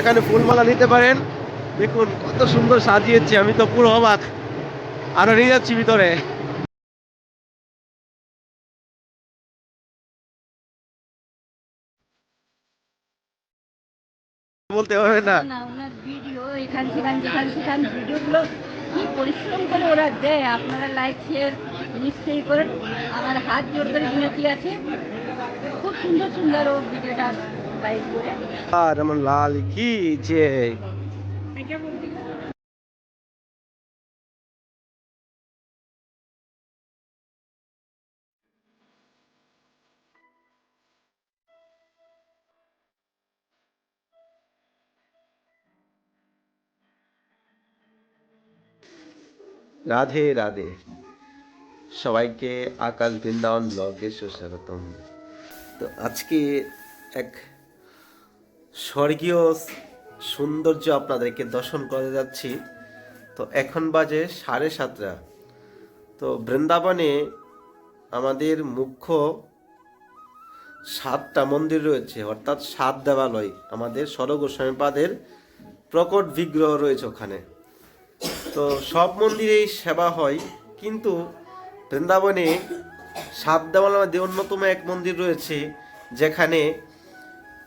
এখানে ফুলমালা নিতে পারেন। দেখুন, কত সুন্দর সাজিয়েছে আমি তো পুরো অবাক। আরও নিয়ে যাচ্ছি ভিতরে। বলতে হবে না। ভিডিও পরিশ্রম করে ওরা আপনারা করেন। হাত খুব সুন্দর সুন্দর ও ভিডিওটা লাইক করে আর আমার লাল কি যে রাধে রাধে সবাইকে আকাশ বৃন্দাবন ব্লগে সুস্বাগতম তো আজকে এক স্বর্গীয় সৌন্দর্য আপনাদেরকে দর্শন করে যাচ্ছি। তো এখন বাজে সাড়ে সাতটা। তো বৃন্দাবনে আমাদের মুখ্য সাতটা মন্দির রয়েছে, অর্থাৎ সাত দেবালয় আমাদের সরগোস্বামীপাদের প্রকট বিগ্রহ রয়েছে ওখানে। তো সব মন্দিরেই সেবা হয়, কিন্তু বৃন্দাবনে সাত দেওয়ালের মধ্যে অন্যতম এক মন্দির রয়েছে, যেখানে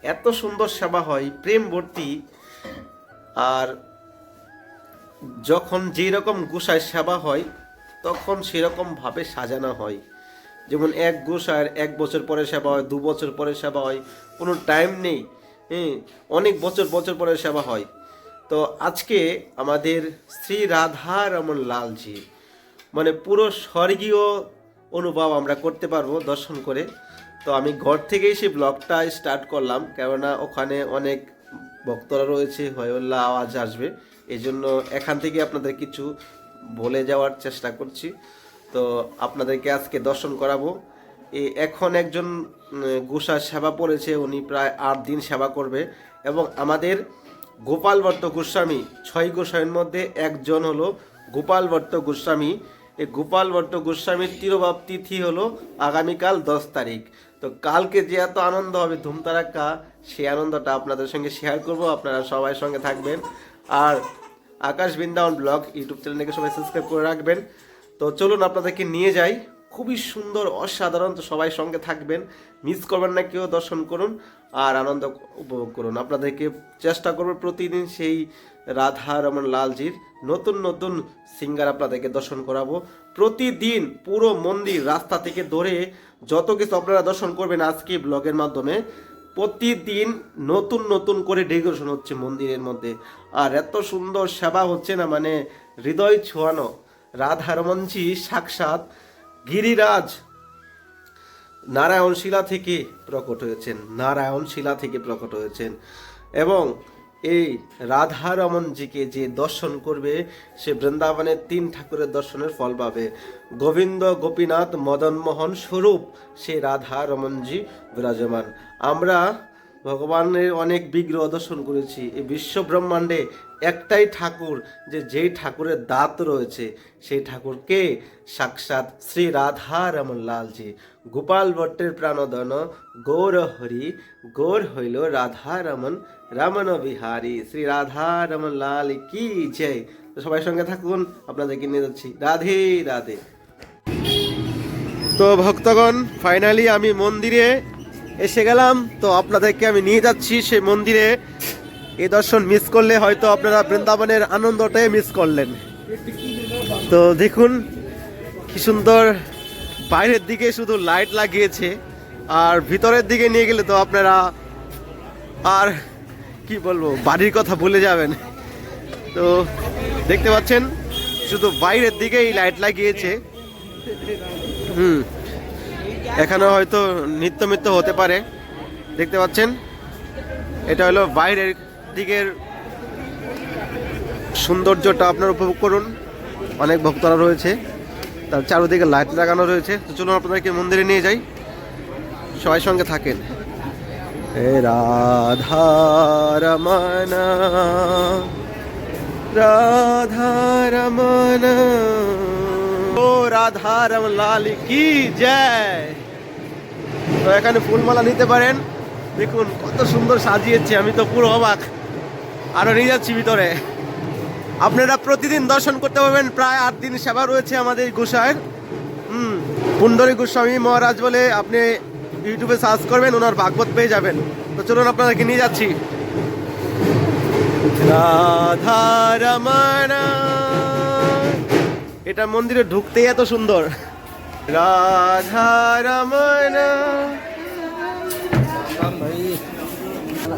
এত সুন্দর সেবা হয়, প্রেম ভর্তি। আর যখন যেই রকম গোসায় সেবা হয়, তখন সেরকম ভাবে সাজানো হয়। যেমন এক গোসায়ের এক বছর পরে সেবা হয়, দু বছর পরে সেবা হয়, কোনো টাইম নেই হ্যাঁ অনেক বছর বছর পরে সেবা হয়। তো আজকে আমাদের শ্রী রাধা রমন লালজি মানে পুরো স্বর্গীয় অনুভব আমরা করতে পারব দর্শন করে। তো আমি ঘর থেকেই সেই ব্লগটা স্টার্ট করলাম, কেননা ওখানে অনেক ভক্তরা রয়েছে হয়ল্লা আওয়াজ আসবে। এই জন্য এখান থেকে আপনাদের কিছু বলে যাওয়ার চেষ্টা করছি। তো আপনাদেরকে আজকে দর্শন করাবো। এখন একজন গোসার সেবা পড়েছে, উনি প্রায় আট দিন সেবা করবে। এবং আমাদের গোপাল ভট্ট গোস্বামী, ছয় গোস্বামীর মধ্যে একজন হলো গোপাল ভট্ট গোস্বামী। এই গোপাল ভট্ট গোস্বামীর তিরোভাব তিথি হলো আগামীকাল দশ তারিখ। তো কালকে যে এত আনন্দ হবে ধুমতারাক্কা সেই আনন্দটা আপনাদের সঙ্গে শেয়ার করব। আপনারা সবাই সঙ্গে থাকবেন। আর আকাশ বৃন্দাবন ব্লগ ইউটিউব চ্যানেলকে সবাই সাবস্ক্রাইব করে রাখবেন। তো চলুন আপনাদেরকে নিয়ে যাই। খুবই সুন্দর, অসাধারণ। তো সবাই সঙ্গে থাকবেন। মিস করবেন না, কেউ দর্শন করুন আর আনন্দ উপভোগ করুন। আপনাদেরকে চেষ্টা করব প্রতিদিন সেই রাধা রমন লালজির নতুন নতুন সিঙ্গার আপনাদেরকে দর্শন করাবো। প্রতিদিন পুরো মন্দির রাস্তা থেকে ধরে যত কিছু আপনারা দর্শন করবেন আজকে ব্লগের মাধ্যমে, প্রতিদিন নতুন নতুন করে ডেকোরেশন হচ্ছে মন্দিরের মধ্যে। আর এত সুন্দর সেবা হচ্ছে না মানে হৃদয় ছোঁয়ানো। রাধারমনজি সাক্ষাৎ গিরিরাজ নারায়ণ শিলা থেকে প্রকট হয়েছেন নারায়ণ শিলা থেকে প্রকট হয়েছেন এবং এই রাধারমনজিকে যে দর্শন করবে, সে বৃন্দাবনের তিন ঠাকুরের দর্শনের ফল পাবে। গোবিন্দ, গোপীনাথ, মদনমোহন স্বরূপ সে রাধা রমনজি বিরাজমান। আমরা ভগবানের অনেক বিগ্রহ দর্শন করেছি। এই বিশ্ব ব্রহ্মাণ্ডে একটাই ঠাকুর, যে যেই ঠাকুরের দাঁত রয়েছে, সেই ঠাকুরকে সাক্ষাৎ শ্রী রাধা রমন লালজি, গোপাল ভট্টের প্রাণদন, গৌর হরি, গৌর হইল রাধা রমন রমন বিহারী, শ্রী রাধা রমন লাল কি জয়। তো সবাই সঙ্গে থাকুন, আপনাদেরকে নিয়ে যাচ্ছি। রাধে রাধে। তো ভক্তগণ ফাইনালি আমি মন্দিরে এসে গেলাম, তো আপনাদেরকে আমি নিয়ে যাচ্ছি সেই মন্দিরে। এই দর্শন মিস করলে হয়তো আপনারা বৃন্দাবনের আনন্দটাই মিস করলেন। তো দেখুন, কি সুন্দর, বাইরের দিকে শুধু লাইট লাগিয়েছে, আর ভিতরের দিকে নিয়ে গেলে তো আপনারা আর কি বলব, বাড়ির কথা ভুলে যাবেন। তো দেখতে পাচ্ছেন, শুধু বাইরের দিকেই লাইট লাগিয়েছে। হুম। এখানে হয়তো নিত্য মিত্য হতে পারে। দেখতে পাচ্ছেন? এটা হলো বাইরের দিকের সৌন্দর্যটা আপনারা উপভোগ করুন। অনেক ভক্তরা রয়েছে। তার চারিদিকে লাইট লাগানো রয়েছে। তো চলুন আপনাদেরকে মন্দিরে নিয়ে যাই। সবাই সঙ্গে থাকেন। রাধা রমনা রাধা রমনা। ও রাধা রমন লাল কি জয়। তো এখানে ফুলমালা নিতে পারেন। দেখুন, কত সুন্দর সাজিয়েছে। আমি তো পুরো অবাক। আরও নিয়ে যাচ্ছি ভিতরে। আপনারা প্রতিদিন দর্শন করতে পারবেন। প্রায় আট দিন সেবা রয়েছে আমাদের গোসাইয়ের হুম, পুণ্ডরী গোস্বামী মহারাজ বলে আপনি ইউটিউবে সার্চ করবেন, ওনার ভাগবত পেয়ে যাবেন। তো চলুন আপনাদেরকে নিয়ে যাচ্ছি। এটা মন্দিরে ঢুকতেই এত সুন্দর। রাধা রমণা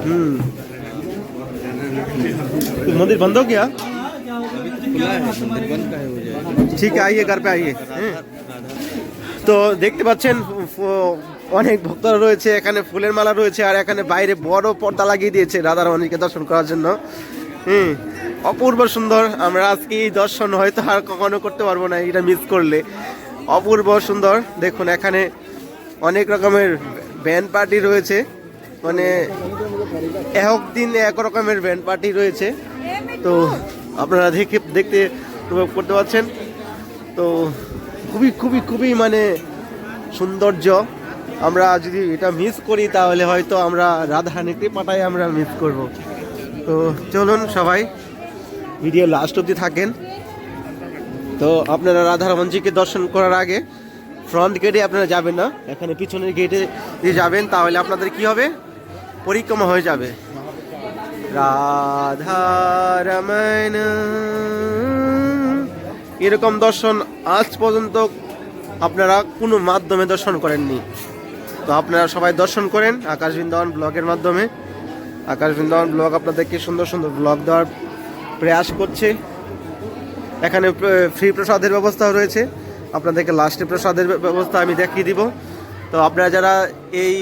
হুম मंदिर बंद हो गया ठीक है आइए घर पे आइए হ্যাঁ। তো দেখতে পাচ্ছেন ফ- অনেক ভক্তরা রয়েছে এখানে ফুলের মালা রয়েছে আর এখানে বাইরে বড় পর্দা লাগিয়ে দিয়েছে রাধারমণীকে দর্শন করার জন্য হুম অপূর্ব সুন্দর আমরা আজকে এই দর্শন হয়তো আর কখনো করতে পারবো না এটা মিস করলে অপূর্ব সুন্দর। দেখুন, এখানে অনেক রকমের ব্যান্ড পার্টি রয়েছে। মানে এক দিন এক রকমের ব্যান্ড পার্টি রয়েছে। তো, আপনারা দেখে, দেখতে উপভোগ করতে পারছেন তো, খুবই খুবই খুবই মানে সৌন্দর্য। আমরা যদি এটা মিস করি, তাহলে হয়তো আমরা রাধারানীকে পাটাই আমরা মিস করব। তো, চলুন সবাই ভিডিও লাস্ট অবধি থাকেন। তো আপনারা রাধারমনজিকে দর্শন করার আগে ফ্রন্ট গেটে আপনারা যাবেন না। এখানে পিছনের গেটে দিয়ে যাবেন, তাহলে আপনাদের কি হবে? পরিক্রমা হয়ে যাবে। রাধারমণ এরকম দর্শন আজ পর্যন্ত আপনারা কোনো মাধ্যমে দর্শন করেননি। তো আপনারা সবাই দর্শন করেন আকাশ বৃন্দাবন ব্লগের মাধ্যমে। আকাশ বৃন্দাবন ব্লগ আপনাদেরকে সুন্দর সুন্দর ব্লগ দেওয়ার প্রয়াস করছে। এখানে ফ্রি প্রসাদের ব্যবস্থা রয়েছে। আপনাদেরকে লাস্টে প্রসাদের ব্যবস্থা আমি দেখিয়ে দিব। তো আপনারা যারা এই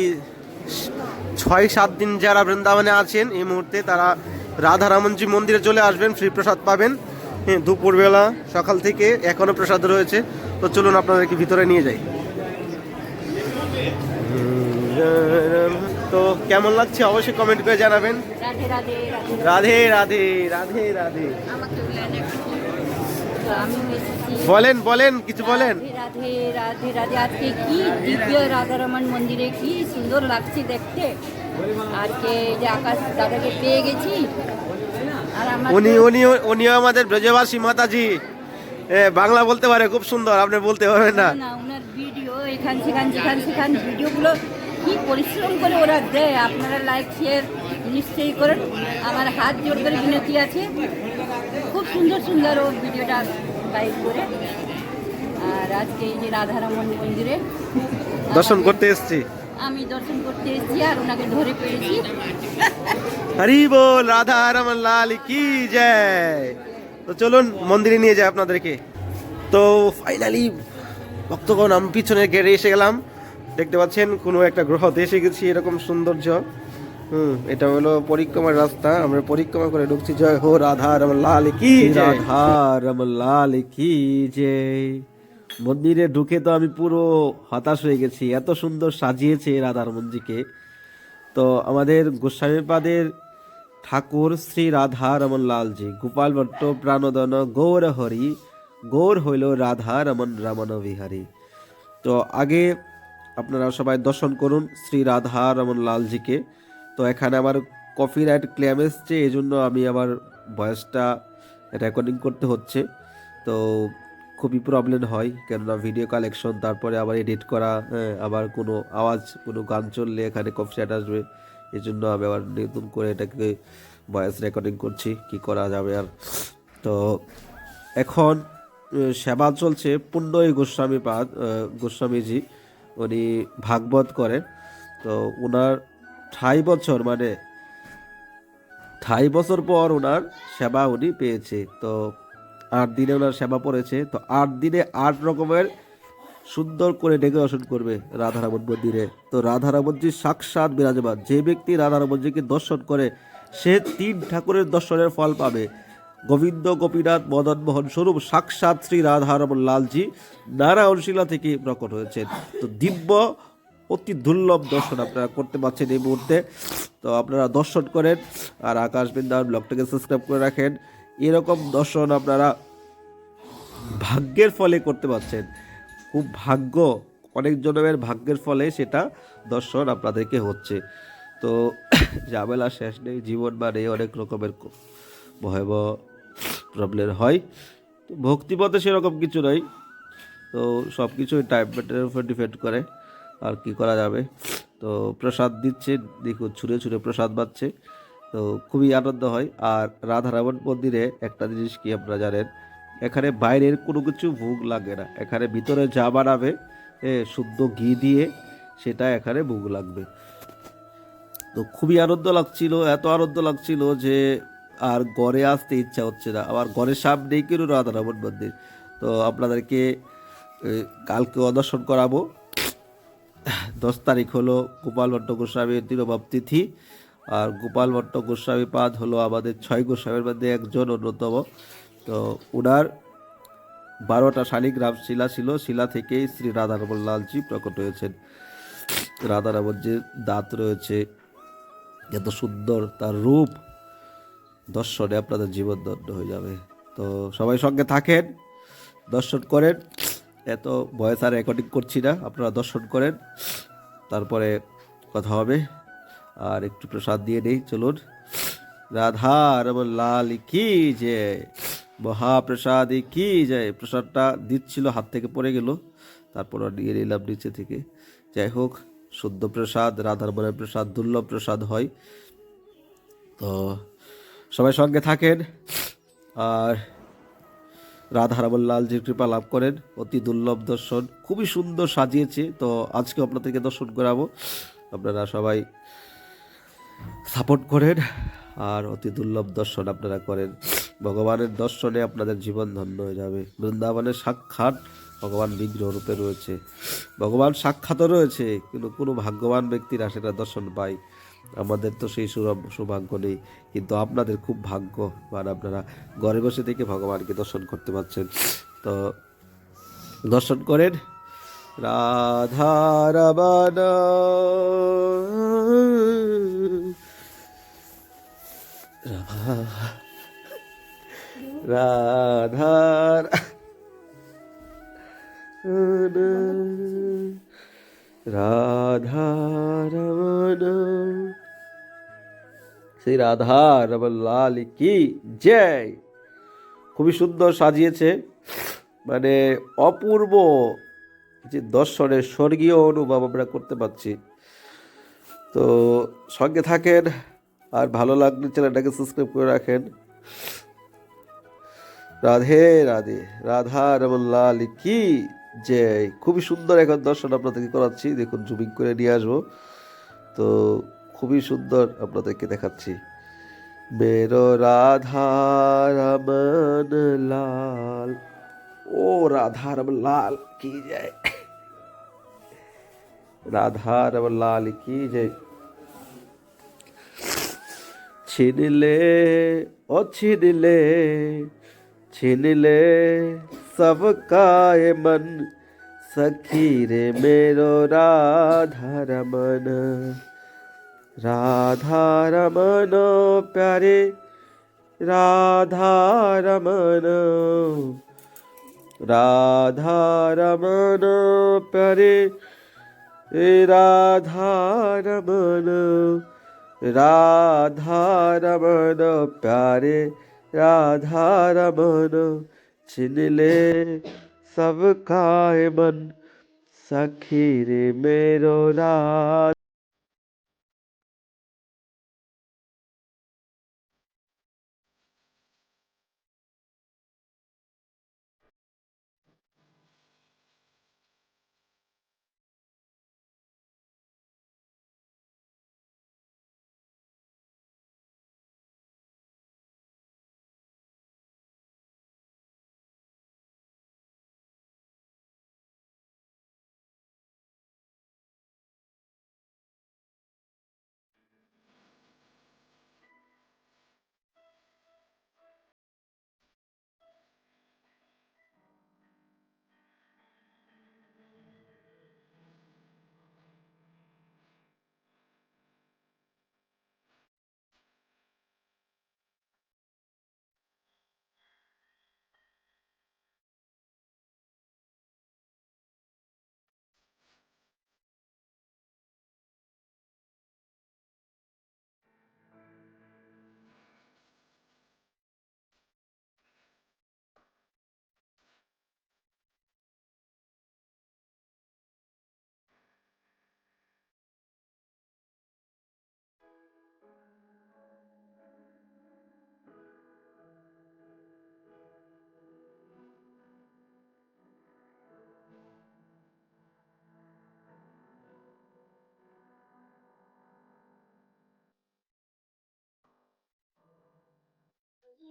ছয় সাত দিন যারা বৃন্দাবনে আছেন এই মুহূর্তে তারা রাধারামনজি মন্দিরে চলে আসবেন ফ্রি প্রসাদ পাবেন। হ্যাঁ দুপুরবেলা সকাল থেকে এখনও প্রসাদ রয়েছে। তো চলুন আপনাদেরকে ভিতরে নিয়ে যাই। তো কেমন লাগছে? অবশ্যই কমেন্ট করে জানাবেন। রাধে রাধে রাধে। রাধে রাধে বলেন বলেন কিছু বলেন। রাধে রাধে রাধে। আজকে কি দিব্য রাধারমন মন্দিরে কি সুন্দর লাগছে দেখতে? আজকে যে আকাশ দাদাকে পেয়ে গেছি। উনি উনি উনিও আমাদের ব্রজবাসী মাতাজি। বাংলা বলতে পারে খুব সুন্দর আপনি বলতে পারবেন না। ওনার ভিডিও এখান সেখান সেখান সেখান ভিডিওগুলো কি পরিশ্রম করে ওরা দেয়। আপনারা লাইক শেয়ার নিশ্চয়ই করেন। আমার হাত জোর করে বিনতি আছে। সুন্দর সুন্দর ও ভিডিওটা লাইক করে। আর আজকে এই যে রাধারমন মন্দিরে দর্শন করতে এসছি। আমি দর্শন করতে এসেছি আর ওনাকে ধরে পেয়েছি। হরি বল রাধা রমন লাল কি জয়। তো চলুন মন্দিরে নিয়ে যায় আপনাদেরকে। তো ফাইনালি ভক্তগণ আমি পিছনে গেটে এসে গেলাম। দেখতে পাচ্ছেন কোনো একটা গ্রহতে এসে গেছি এরকম সৌন্দর্য। হুম, এটা হলো পরিক্রমার রাস্তা। আমরা পরিক্রমা করে ঢুকছি। জয় হো, রাধা রমন লাল কি রাধা রমন লাল কি জয় মন্দিরে ঢুকে তো আমি পুরো হতাশ হয়ে গেছি। এত সুন্দর সাজিয়েছে রাধারমনজিকে তো আমাদের গোস্বামীপাদের ঠাকুর শ্রী রাধা রমন লালজি গোপাল ভট্ট প্রাণদন গৌর হরি। গৌর হইল রাধা রমন রমন বিহারী। তো আগে আপনারা সবাই দর্শন করুন শ্রী রাধা রমন লালজিকে। তো এখানে আমার কপিরাইট ক্লেম এসছে এই জন্য আমি আবার ভয়েসটা রেকর্ডিং করতে হচ্ছে। তো খুবই প্রবলেম হয় কেননা ভিডিও কালেকশন তারপরে আবার এডিট করা হ্যাঁ, আবার কোনো আওয়াজ কোনো গান চললে এখানে কপিরাইট আসবে। এই জন্য আমি আবার নতুন করে এটাকে ভয়েস রেকর্ডিং করছি কি করা যাবে আর। তো এখন সেবা চলছে পুণ্যই গোস্বামী পাদ গোস্বামীজি উনি ভাগবত করেন। তো ওনার ঠাই বছর মানে ঠাই বছর পর ওনার সেবা উনি পেয়েছে। তো আট দিনে ওনার সেবা পড়েছে। তো আট দিনে আট রকমের সুন্দর করে ডেকোরেশন করবে রাধারামন মন্দিরে। তো রাধারামনজি সাক্ষাৎ বিরাজমান। যে ব্যক্তি রাধারামনজিকে দর্শন করে, সে তিন ঠাকুরের দর্শনের ফল পাবে। গোবিন্দ, গোপীনাথ, মদন মোহন স্বরূপ সাক্ষাৎ শ্রী রাধারমন লালজি নারায়ণশিলা থেকে প্রকট হয়েছেন। তো দিব্য অতি দুর্লভ দর্শন আপনারা করতে পারছেন এই মুহূর্তে। তো আপনারা দর্শন করেন আর আকাশ বৃন্দাবন ব্লগটাকে সাবস্ক্রাইব করে রাখেন। এরকম দর্শন আপনারা ভাগ্যের ফলে করতে পারছেন। খুব ভাগ্য, অনেক জনের ভাগ্যের ফলে সেটা দর্শন আপনাদেরকে হচ্ছে। তো ঝামেলা শেষ নেই, জীবন মানে অনেক রকমের ভয়াবহ প্রবলেম হয়। তো ভক্তিপথে সেরকম কিছু নয় তো সব কিছুই টাইম মেটের উপর ডিপেন্ড করে। আর কি করা যাবে। তো প্রসাদ দিচ্ছে, দেখুন ছুঁড়ে ছুঁড়ে প্রসাদ পাচ্ছে। তো খুবই আনন্দ হয়। আর রাধারামন মন্দিরে একটা জিনিস কি আপনারা জানেন? এখানে বাইরের কোনো কিছু ভোগ লাগে না। এখানে ভিতরে যা বানাবে শুদ্ধ ঘি দিয়ে সেটা এখানে ভোগ লাগবে। তো খুবই আনন্দ লাগছিল, এত আনন্দ লাগছিল যে আর ঘরে আসতে ইচ্ছা হচ্ছে না। আবার ঘরের সামনেই কিন্তু রাধারামন মন্দির। তো আপনাদেরকে কালকে অদর্শন করাবো। দশ তারিখ হলো গোপাল ভট্ট গোস্বামীর তিরোভাব তিথি, আর গোপাল ভট্ট গোস্বামী পাদ হলো আমাদের ছয় গোস্বামীর মধ্যে একজন অন্যতম। তো ওনার বারোটা শালিগ্রাম শিলা ছিল, শিলা থেকেই শ্রী রাধারমন লালজি প্রকট হয়েছেন। রাধারমন যে দাঁত রয়েছে, এত সুন্দর তার রূপ, দর্শনে আপনাদের জীবন দণ্ড হয়ে যাবে। তো সবাই সঙ্গে থাকেন, দর্শন করেন। এত ভয়েস আর রেকর্ডিং করছি না, আপনারা দর্শন করেন। তারপরে কথা হবে। আর একটু প্রসাদ দিয়ে নেই, চলুন। রাধা রমন লাল, কি যে? মহাপ্রসাদ কি যায় প্রসাদটা দিচ্ছিল, হাত থেকে পড়ে গেল। তারপর নিয়ে নিলাম নিচে থেকে। যাই হোক, শুদ্ধ প্রসাদ রাধার মনের প্রসাদ, দুর্লভ প্রসাদ হয়। তো সবাই সঙ্গে থাকেন। আর রাধারামন লালজির কৃপা লাভ করেন। অতি দুর্লভ দর্শন। খুবই সুন্দর সাজিয়েছে। তো আজকে আপনাদেরকে দর্শন করাবো। আপনারা সবাই সাপোর্ট করেন। আর অতি দুর্লভ দর্শন আপনারা করেন। ভগবানের দর্শনে আপনাদের জীবন ধন্য হয়ে যাবে। বৃন্দাবনের সাক্ষাৎ ভগবান বিগ্রহ রূপে রয়েছে। ভগবান সাক্ষাৎও রয়েছে, কিন্তু কোনো ভাগ্যবান ব্যক্তিরা সেটা দর্শন পায় আমাদের তো সেই সৌভাগ্য নেই। কিন্তু আপনাদের খুব ভাগ্য মানে আপনারা ঘরে বসে থেকে ভগবানকে দর্শন করতে পারছেন। তো দর্শন করেন। রাধা রাধা। রমণ সেই রাধা রমন লাল কি জয় খুবই সুন্দর সাজিয়েছে। মানে অপূর্ব যে দর্শনের স্বর্গীয় অনুভব আমরা করতে পারছি। তো সঙ্গে থাকেন, আর ভালো লাগলে চ্যানেলটাকে সাবস্ক্রাইব করে রাখেন। রাধে রাধে, রাধা রমন লাল কি যে খুবই সুন্দর এখন দর্শন আপনাদেরকে করাচ্ছি। দেখুন জুমিং করে নিয়ে আসব। তো খুবই সুন্দর আপনাদেরকে দেখাচ্ছি। মেরো রাধা লাল। ও রাধা লাল, কি যায় রাধা রমন লাল, কি যায় ছিনলে, ও ছিনলে ছিনলে सबका ये मन सखी रे मेरो राधा रमन राधा रमन प्यारे राधा रमन राधा रमन प्यारे राधा रमन राधा रमन प्यारे राधा रमन छिन ले सब खाए मन सखी रे मेरो राधा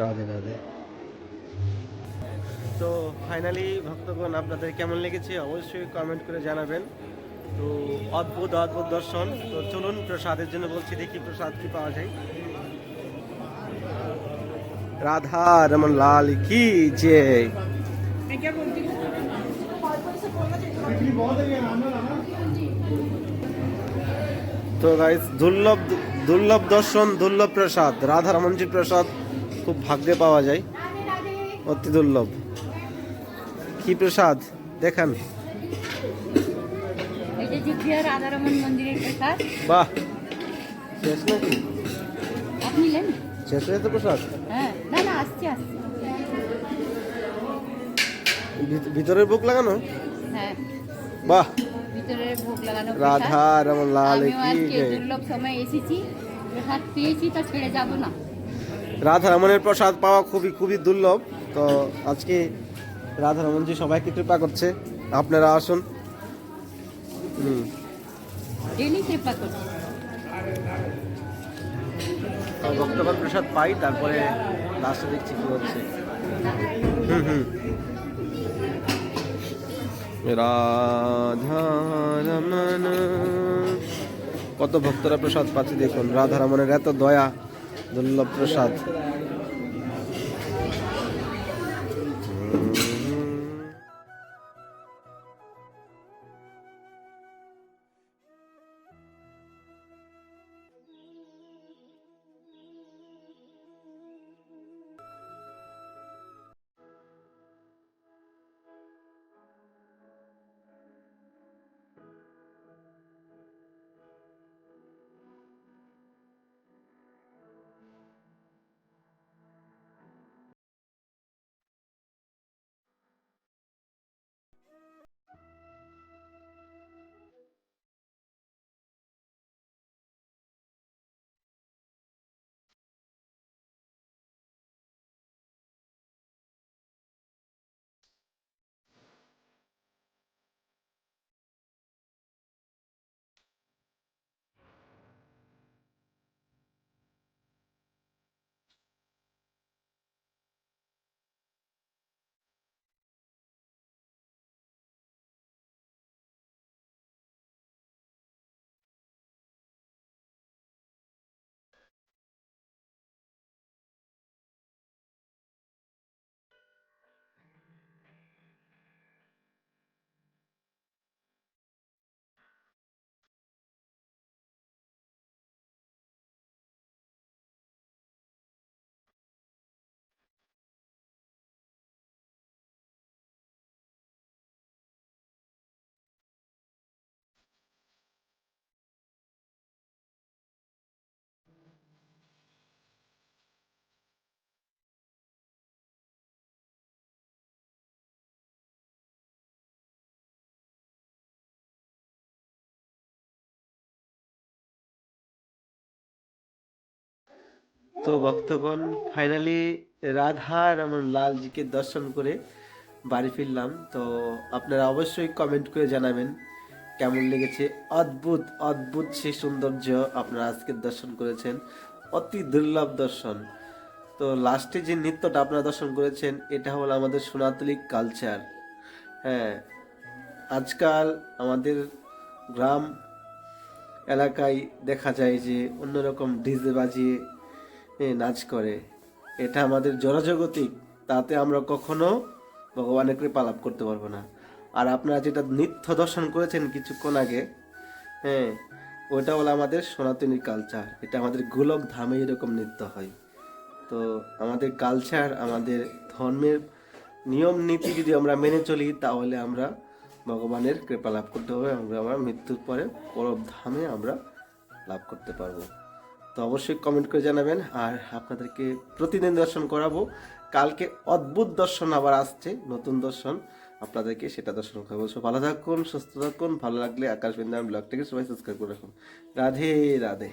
রাধে রাধে। তো ফাইনালি ভক্তগণ, আপনাদের কেমন লেগেছে অবশ্যই কমেন্ট করে জানাবেন। তো অদ্ভুত অদ্ভুত দর্শন। তো চলুন, প্রসাদের জন্য বলছি, দেখি প্রসাদ কি পাওয়া যায়। রাধা রমন লাল কি যে তো গাইস দুর্লভ দুর্লভ দর্শন, দুর্লভ প্রসাদ। রাধা রমনজি প্রসাদ। খুব ভাগ্যে পাওয়া যায়। অতি দুর্লভ। কি প্রসাদ? দেখান। বাহ! শেষ নাকি? শেষ হয়েছে প্রসাদ? হ্যাঁ। ভিতরের বুক লাগানো? হ্যাঁ। বাহ! ভোগ রাধা রমন লাল কি দুর্লভ সময় এসেছি। প্রসাদ পেয়েছি তা ছেড়ে যাব না। রাধা রমনের প্রসাদ পাওয়া খুবই খুবই দুর্লভ। তো আজকে রাধা রমনজি সবাইকে কৃপা করছে। আপনারা আসুন। হুম। ডেলি কৃপা করছি তো ভক্তগণ প্রসাদ পাই তারপরে লাস্টে দেখছি কি হচ্ছে। হুম হুম। রাধা রমন কত ভক্তরা প্রসাদ পাচ্ছে দেখুন। রাধা রমনের এত দয়া। দুর্লভ প্রসাদ। তো ভক্তগণ ফাইনালি রাধা রমন লালজিকে দর্শন করে বাড়ি ফিরলাম। তো আপনারা অবশ্যই কমেন্ট করে জানাবেন কেমন লেগেছে। অদ্ভুত অদ্ভুত সেই সৌন্দর্য আপনারা আজকে দর্শন করেছেন। অতি দুর্লভ দর্শন। তো লাস্টে যে নৃত্যটা আপনারা দর্শন করেছেন, এটা হলো আমাদের সোনাতলি কালচার হ্যাঁ আজকাল আমাদের গ্রাম এলাকায় দেখা যায় যে অন্যরকম ডিজে বাজিয়ে নাচ করে। এটা আমাদের জনজাগতিক তাতে আমরা কখনো ভগবানের কৃপা লাভ করতে পারব না। আর আপনারা যেটা নৃত্য দর্শন করেছেন কিছুক্ষণ আগে হ্যাঁ ওটা হলো আমাদের সনাতনী কালচার এটা আমাদের গোলক ধামে এরকম নৃত্য হয়। তো আমাদের কালচার আমাদের ধর্মের নিয়ম নীতি যদি আমরা মেনে চলি, তাহলে আমরা ভগবানের কৃপা লাভ করতে হবে, আমরা আমরা মৃত্যুর পরে পরব ধামে আমরা লাভ করতে পারব। তো অবশ্যই কমেন্ট করে জানাবেন। আর আপনাদেরকে প্রতিদিন দর্শন করাবো। কালকে অদ্ভুত দর্শন আবার আসছে, নতুন দর্শন আপনাদেরকে সেটা দর্শন করাবো। সো ভালো থাকুন, সুস্থ থাকুন, ভালো লাগলে আকাশবিন্দার ব্লগটাকে সবাই সাবস্ক্রাইব করে রাখুন। রাধে রাধে।